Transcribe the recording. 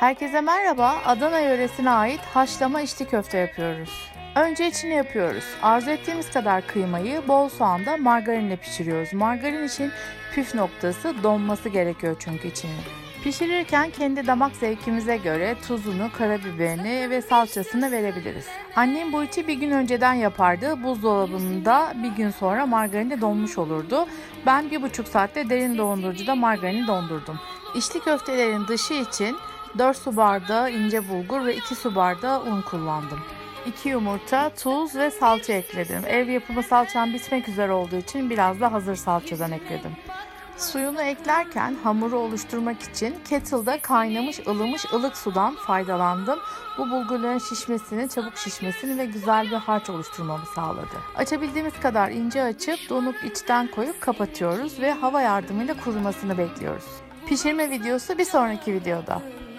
Herkese merhaba. Adana yöresine ait haşlama içli köfte yapıyoruz. Önce içini yapıyoruz. Arzu ettiğimiz kadar kıymayı bol soğanda margarinle pişiriyoruz. Margarin için püf noktası donması gerekiyor çünkü içinin. Pişirirken kendi damak zevkimize göre tuzunu, karabiberini ve salçasını verebiliriz. Annem bu içi bir gün önceden yapardı. Buzdolabında bir gün sonra margarini donmuş olurdu. Ben bir buçuk saatte derin dondurucuda margarini dondurdum. İçli köftelerin dışı için 4 su bardağı ince bulgur ve 2 su bardağı un kullandım. 2 yumurta, tuz ve salça ekledim. Ev yapımı salçam bitmek üzere olduğu için biraz da hazır salçadan ekledim. Suyunu eklerken hamuru oluşturmak için kettle'da kaynamış ılımış ılık sudan faydalandım. Bu bulgurların şişmesini, çabuk şişmesini ve güzel bir harç oluşturmamı sağladı. Açabildiğimiz kadar ince açıp donup içten koyup kapatıyoruz ve hava yardımıyla kurumasını bekliyoruz. Pişirme videosu bir sonraki videoda.